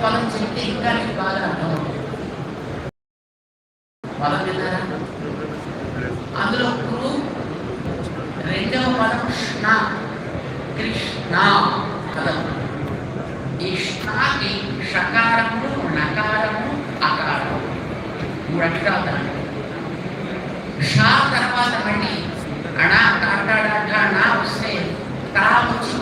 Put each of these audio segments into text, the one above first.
పదం చెప్తే ఇంకా నీకు బాగా అర్థం పదం విన్నారా? అందులో గురు రెండవ పదం కృష్ణ కృష్ణ పదం ఈ కృష్ణకి షకారము నకారము అకారము. మూడు అక్షరాలు దాంట్లో. షా తర్వాత మళ్ళీ అణా కాటాడా నా వస్తే తా వచ్చి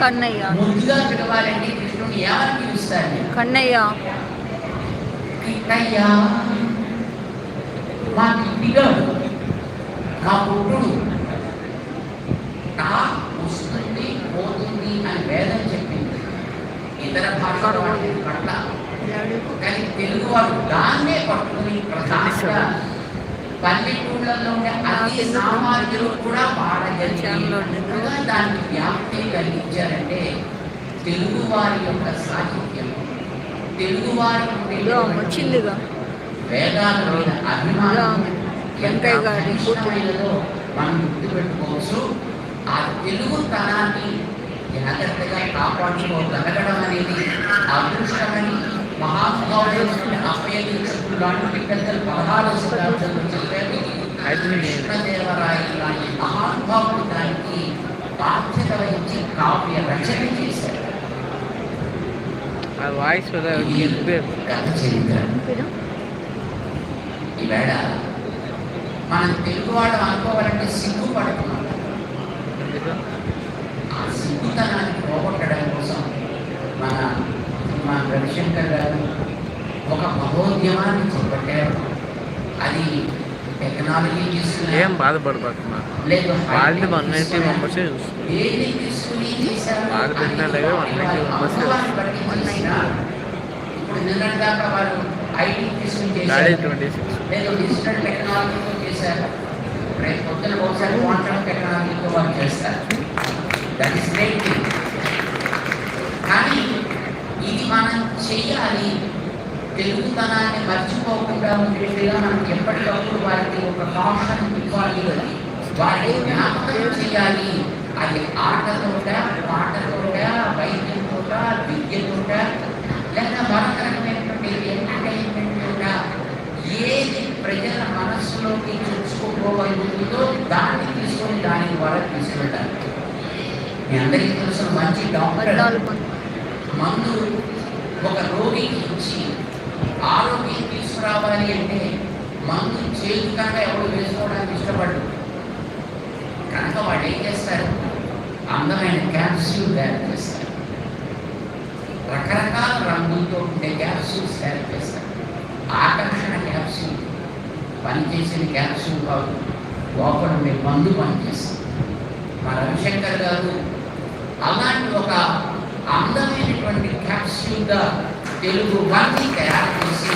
కన్నయ్య ముద్దుగా పిలవాలండి కృష్ణుని ఏమని పిలుస్తారు మీరు? కన్నయ్య కిట్టయ్య మా కిట్టిగాడు మా పుట్టుడు తా వస్తుంది పోతుంది అని వేదం చెప్పింది ఇతర భాషల వాటి పట్ల కానీ తెలుగు వారు దాన్నే పట్టుకుని ప్రధానంగా పల్లెటూళ్ళల్లో ఉండే అతి సామాన్యులు కూడా వాడగలిగినట్టుగా దానికి వ్యాప్తి కలిగించారంటే తెలుగు వారి యొక్క సాహిత్యం. తెలుగు వారి వేదాల మీద అభిమానం ఇష్టమైనదో మనం గుర్తుపెట్టుకోవచ్చు. ఆ తెలుగు తనాన్ని జాగ్రత్తగా కాపాడుకోగలగడం అనేది అదృష్టమని మహానుభావుడు అప్పయ్యకుడు లాంటి పెద్దలు పదహారు శతాబ్దంలో చెప్పారు కృష్ణదేవరాయలు లాంటి మహానుభావుడు దానికి బాధ్యత వహించి కావ్య రచన చేశారు. ఆ వాయిస్ కదా ఇది గత చరిత్ర. ఈవేళ మనం తెలుగు వాళ్ళు అనుకోవాలంటే సిగ్గుపడుతున్నాం ఆ సిగ్గుతనాన్ని పోగొట్టడం కోసం మన మా రవిశంకర్ గారు ఒక మహోద్యమాన్ని చేపట్టారు. అది టెక్నాలజీ ఏం తీసుకున్నారు బాధపడబడుతున్నా లేదు వాళ్ళని వన్ నైంటీ మెంబర్సే ఏది తీసుకుని వాళ్ళు పెట్టిన లేవే అది 190 వారి members అనుభవాన్ని బట్టి చేసినారు. ఇప్పుడు దాకా వారు ఐటీ తీసుకుని చేశారు. లేదు డిజిటల్ టెక్నాలజీతో చేశారు. రేపు పొద్దున క్వాంటమ్ టెక్నాలజీతో వారు చేస్తారు. దట్ ఈస్ గ్రేట్ థింగ్ కానీ ఇది మనం చెయ్యాలి. తెలుగుతనాన్ని మర్చిపోకుండా ఉండేట్టుగా మనం ఎప్పటికప్పుడు వారికి ఒక కాషన్ ఇవ్వాలి. వారిని జ్ఞాపకం చేయాలి అది ఆటతోట పాటతోట వైద్యంతోట విద్యతోట లేదా మరొక రకమైనటువంటి ఎంటర్టైన్మెంట్ కూడా ఏది ప్రజల మనస్సులోకి ఉందో దాన్ని తీసుకొని దాని ద్వారా తీసుకుంటారు మీ అందరికీ తెలుసు మంచి డాక్టర్ మందు ఒక రోగికి ఇచ్చి ఆరోగ్యం తీసుకురావాలి అంటే మందు చేయకుండా ఎవరు వేసుకోవడానికి ఇష్టపడరు. కనుక వాళ్ళు ఏం చేస్తారు? అందమైన క్యాప్సూల్ తయారు చేస్తారు. రకరకాల రంగులతో ఉండే క్యాప్సూల్స్ తయారు చేస్తారు. ఆకర్షణ క్యాప్సూల్ పనిచేసిన క్యాప్సూల్ కాదు లోపల ఉండే మందు పనిచేస్తుంది. మా రవిశంకర్ గారు అలాంటి ఒక అందమైన పరిశుద్ధ తెలుగు వారిని తయారు చేసి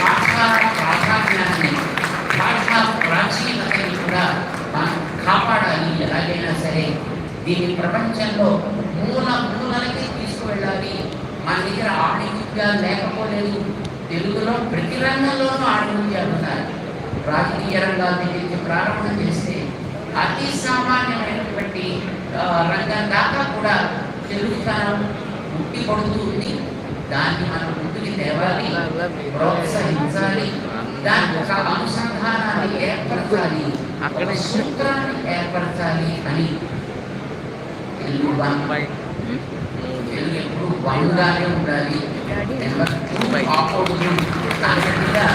భాషా ప్రాధాన్యాన్ని భాషా ప్రాచీనతని కూడా మనం కాపాడాలి. ఎలాగైనా సరే దీన్ని ప్రపంచంలో మూల మూలలకి తీసుకువెళ్ళాలి. మన దగ్గర ఆణిముత్యాలు లేకపోలేదు. తెలుగులో ప్రతి రంగంలోనూ ఆణిముత్యాలు ఉన్నాయి రాజకీయ రంగాల దగ్గరికి ప్రారంభం చేస్తే అతి సామాన్యమైనటువంటి రంగం దాకా కూడా తెలుగుతనం ఉట్టి పడుతూ ఉంది దాన్ని మనం ముందుకు తేవాలి ప్రోత్సహించాలి. దానికి ఒక అనుసంధానాన్ని ఏర్పరచాలి ఒక సూత్రాన్ని ఏర్పరచాలి అని తెలుగు వన్ తెలుగు ఎప్పుడు వన్గానే ఉండాలి. ఆపోజిట్ అన్నట్టుగా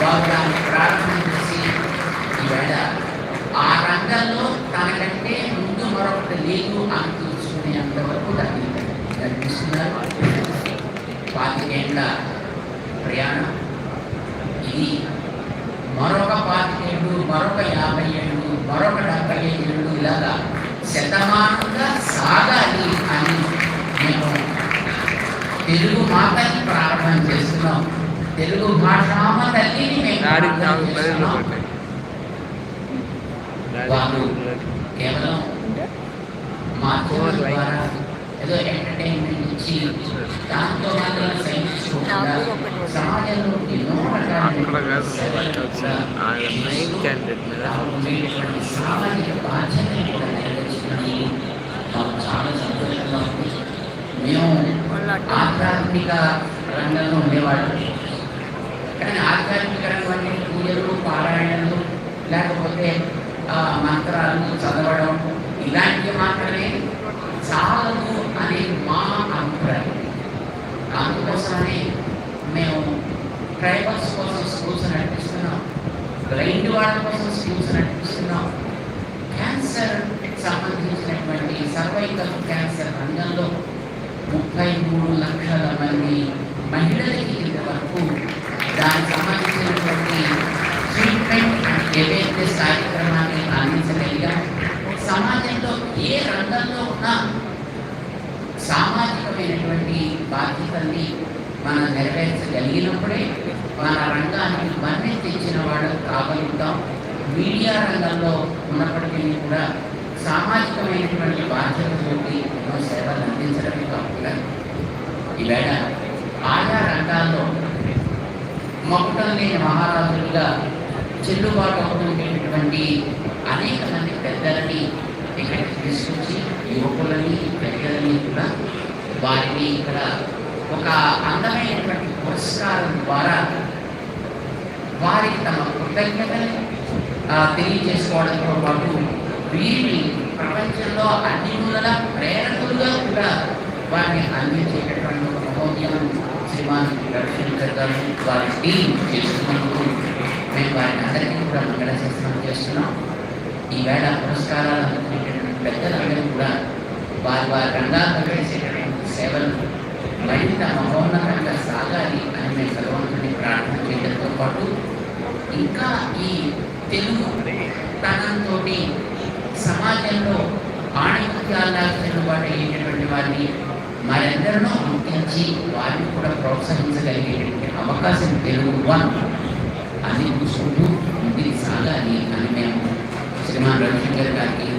వారు దాన్ని ప్రారంభం చేసి ఈవేళ ఆ రంగంలో తనకంటే ముందు మరొకటి లేదు అని తెలుసుకునే అంతవరకు దాన్ని నడిపిస్తున్నారు పాతికేళ్ళ ప్రయాణం. ఇది మరొక పాతికేళ్ళు మరొక యాభై ఏళ్ళు మరొక డెబ్బై ఏళ్ళు ఇలాగా శతమానంగా సాగాలి అని నేను తెలుగు మాతని ప్రారంభం చేస్తున్నాం తెలుగు భాషామ తల్లిని మేము వాళ్ళు కేవలం like- ద్వారా ఏదో ఎంటర్టైన్మెంట్ ఇచ్చి దాంతో మాత్రం సహించుకోకుండా సమాజంలో ఎన్నో అక్కడ సామాజిక కూడా నెరవేర్చుకుని మాకు చాలా సంతోషంగా ఉంది మేము ఆధ్యాత్మిక రంగంలో ఉండేవాళ్ళు కానీ ఆధ్యాత్మిక రంగం అంటే పూజలు పారాయణలు లేకపోతే మంత్రాలు చదవడం ఇలాంటివి మాత్రమే చాలదు అనే మా అభిప్రాయం అందుకోసమని మేము ట్రైబల్స్ కోసం స్కూల్స్ నడిపిస్తున్నాం బ్లైండ్ వాళ్ళ కోసం స్కూల్స్ నడిపిస్తున్నాం క్యాన్సర్ సంబంధించినటువంటి సర్వైకల్ క్యాన్సర్ రంగంలో ముప్పై మూడు లక్షల మంది మహిళలకి ఇంతవరకు దానికి సంబంధించినటువంటి ట్రీట్మెంట్ అండ్ అవేర్నెస్ కార్యక్రమాన్ని అందించగలిగా సమాజంలో ఏ రంగంలో ఉన్నా సామాజికమైనటువంటి బాధ్యతల్ని మనం నెరవేర్చగలిగినప్పుడే మన రంగానికి మన్ని తెచ్చిన వాడు కాగలుగుతాం మీడియా రంగంలో ఉన్నప్పటికీ కూడా సామాజికమైనటువంటి బాధ్యతతోటి ఎన్నో సేవలు అందించడమే కాకుండా ఈవేళ ఆయా రంగాల్లో మొక్కటం లేని మహారాజులుగా చెల్లుబాటు అవుతుండేటటువంటి అనేక మంది పెద్దలని ఇక్కడికి తీసుకొచ్చి యువకులని పెద్దలని కూడా వారిని ఇక్కడ ఒక అందమైనటువంటి పురస్కారం ద్వారా వారికి తమ కృతజ్ఞతని తెలియజేసుకోవడంతో పాటు వీరిని ప్రపంచంలో అన్ని మూలల ప్రేరకులుగా కూడా వారిని అందించేటటువంటి ఒక మహోద్యమం శ్రీమాన్ రవిశంకర్ గారు వారి టీం చేస్తున్నందుకు మేము వారిని అందరికీ కూడా మంగళశాసనం చేస్తున్నాం. ఈవేళ పురస్కారాలు అందుకునేటటువంటి పెద్దలందరూ కూడా వారి వారి రంగాల్లో చేసేటటువంటి సేవలను బయట మహోన్నతంగా సాగాలి అని మేము భగవంతుని ప్రార్థన చేయడంతో పాటు ఇంకా ఈ తెలుగు తనంతో సమాజంలో ఆణిముత్యాల చెల్లుబాటు అయ్యేటటువంటి వారిని మరెందరినో గుర్తించి వారిని కూడా ప్రోత్సహించగలిగేటువంటి అవకాశం తెలుగు వన్ అది చూసుకుంటూ ముందుకు సాగాలి అని మేము శ్రీమాన్ రవిశంకర్ గారికి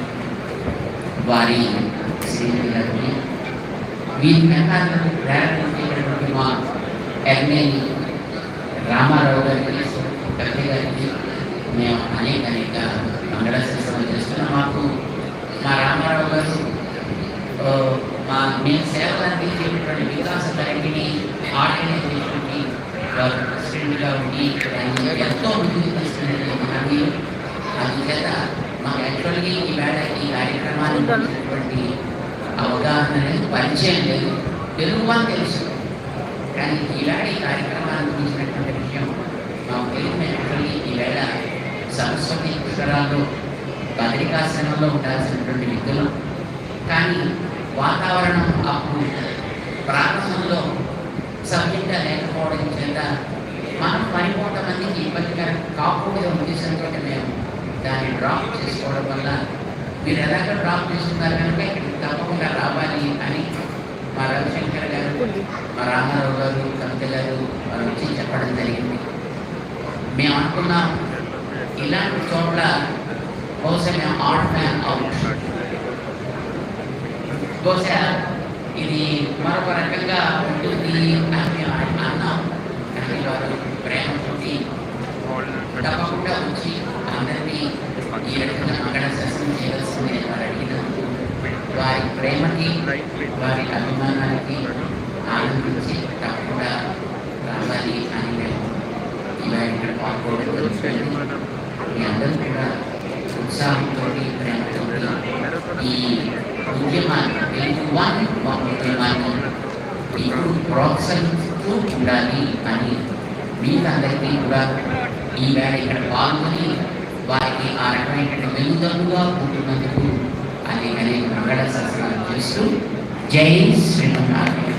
వారి శ్రీమతి గారిని వీరి మెకాలను మా ఎమ్మెల్యే రామారావు గారికి కత్తి గారికి మేము అనేక అనేక మంగళశాస్త్రం చేస్తున్నాం మాకు మా రామారావు గారు మా మేము సేవలు అందించేటటువంటి వికాస తరగతిని ఆర్గనైజేషన్కి వారు ప్రెసిడెంట్గా ఉండి ఎంతో ముందుకు తీసుకునేది మనవి అందుచేత మాకు యాక్చువల్గా ఈవేళ ఈ కార్యక్రమాన్ని గురించినటువంటి అవగాహన లేదు పరిచయం లేదు తెలుగు అని తెలుసు కానీ ఈవేళ ఈ కార్యక్రమాన్ని గురించినటువంటి విషయం మాకు తెలిసినటువంటి ఈవేళ సరస్వతి పుష్కరాల్లో బదరికాశ్రమంలో ఉండాల్సినటువంటి వ్యక్తులు కానీ వాతావరణం అప్పుడు ప్రారంభంలో సవ్యంగా లేకపోవడం చేత మనం మరి మందికి ఇబ్బందికరం కాకూడదు ఉద్దేశంతో మేము దాన్ని డ్రాప్ చేసుకోవడం వల్ల మీరు ఎలాగ డ్రాప్ చేస్తున్నారు కనుక ఇక్కడికి తప్పకుండా రావాలి అని మా రవిశంకర్ గారు మా రామారావు గారు కవిత గారు వారు వచ్చి చెప్పడం జరిగింది. మేము అనుకున్నాం ఇలాంటి చోట్ల బహుశా మేము ఆర్ట్ ఫ్యాన్ అవుట్ బహుశా ఇది మరొక రకంగా ఉంటుంది అని మేము అన్నాం కానీ వారు పుట్టి తప్పకుండా వచ్చి అందరినీ ఈ రకంగా మంగళ శాసనం చేయవలసింది అని వారు అడిగినందుకు వారి ప్రేమకి వారి అభిమానానికి ఆనందించి తప్పకుండా రావాలి అని మేము ఇలా ఇక్కడ పాల్గొనడం మీ అందరూ కూడా ఉత్సాహంతో ప్రేమతో ఈ ఉద్యమాన్ని తెలుగు వన్ మా ఉద్యమాన్ని ఇప్పుడు ప్రోత్సహిస్తూ ఉండాలి అని మీకు అందరికీ కూడా ఈ వేళ ఇక్కడ పాల్గొని వారికి ఆ రకమైనటువంటి వెలుదలుగా ఉంటున్నందుకు అనేక అనేక మంగళ శాసనాలు చేస్తూ జై శ్రీమన్నారాయణ